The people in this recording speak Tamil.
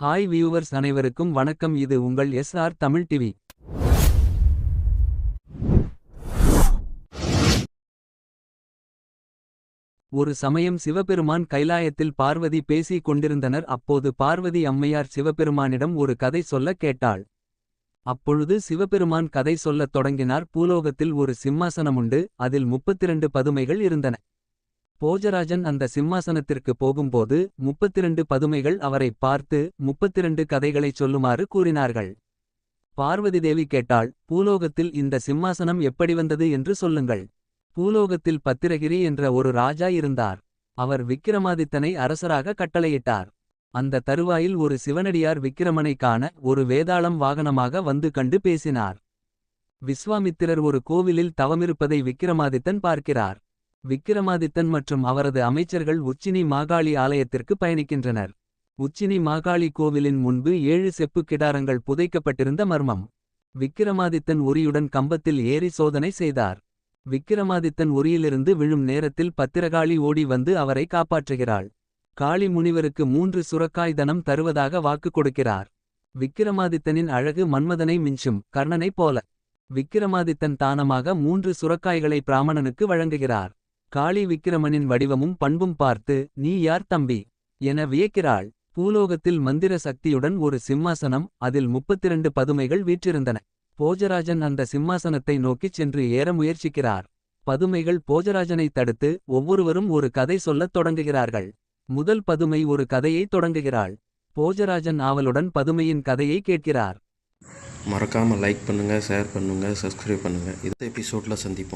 ஹாய் வியூவர்ஸ் அனைவருக்கும் வணக்கம். இது உங்கள் எஸ் ஆர் தமிழ் டிவி ஒரு சமயம் சிவபெருமான் கைலாயத்தில் பார்வதி பேசிக் கொண்டிருந்தனர். அப்போது பார்வதி அம்மையார் சிவபெருமானிடம் ஒரு கதை சொல்ல கேட்டாள். அப்பொழுது சிவபெருமான் கதை சொல்லத் தொடங்கினார். பூலோகத்தில் ஒரு சிம்மாசனமுண்டு. அதில் முப்பத்திரண்டு பதுமைகள் இருந்தன. போஜராஜன் அந்த சிம்மாசனத்திற்கு போகும்போது முப்பத்திரண்டு பதுமைகள் அவரை பார்த்து முப்பத்திரண்டு கதைகளைச் சொல்லுமாறு கூறினார்கள். பார்வதி தேவி கேட்டாள் பூலோகத்தில் இந்த சிம்மாசனம் எப்படி வந்தது என்று சொல்லுங்கள். பூலோகத்தில் பத்திரகிரி என்ற ஒரு ராஜா இருந்தார். அவர் விக்கிரமாதித்தனை அரசராக கட்டளையிட்டார். அந்த தருவாயில் ஒரு சிவனடியார் விக்கிரமனை காண ஒரு வேதாளம் வாகனமாக வந்து கண்டு பேசினார். விஸ்வாமித்திரர் ஒரு கோவிலில் தவமிருப்பதை விக்கிரமாதித்தன் பார்க்கிறார். விக்கிரமாதித்தன் மற்றும் அவரது அமைச்சர்கள் உச்சினி மாகாளி ஆலயத்திற்கு பயணிக்கின்றனர். உச்சினி மாகாளி கோவிலின் முன்பு ஏழு செப்பு கிடாரங்கள் புதைக்கப்பட்டிருந்த மர்மம். விக்கிரமாதித்தன் உரியுடன் கம்பத்தில் ஏறி சோதனை செய்தார். விக்கிரமாதித்தன் உரியிலிருந்து விழும் நேரத்தில் பத்திரகாளி ஓடி வந்து அவரை காப்பாற்றுகிறாள். காளி முனிவருக்கு மூன்று சுரக்காய் தனம் தருவதாக வாக்கு கொடுக்கிறார். விக்கிரமாதித்தனின் அழகு மன்மதனை மிஞ்சும் கர்ணனைப் போல. விக்கிரமாதித்தன் தானமாக மூன்று சுரக்காய்களை பிராமணனுக்கு வழங்குகிறார். காளி விக்கிரமனின் வடிவமும் பண்பும் பார்த்து நீ யார் தம்பி என வியக்கிறாள். பூலோகத்தில் மந்திர சக்தியுடன் ஒரு சிம்மாசனம் அதில் முப்பத்திரண்டு பதுமைகள் வீற்றிருந்தன. போஜராஜன் அந்த சிம்மாசனத்தை நோக்கிச் சென்று ஏற முயற்சிக்கிறார். பதுமைகள் போஜராஜனை தடுத்து ஒவ்வொருவரும் ஒரு கதை சொல்லத் தொடங்குகிறார்கள். முதல் பதுமை ஒரு கதையை தொடங்குகிறாள். போஜராஜன் ஆவலுடன் பதுமையின் கதையை கேட்கிறார். மறக்காமல் லைக் பண்ணுங்கள் ஷேர் பண்ணுங்கள் சப்ஸ்கிரைப் பண்ணுங்கள் இந்த எபிசோடில் சந்திப்போம்.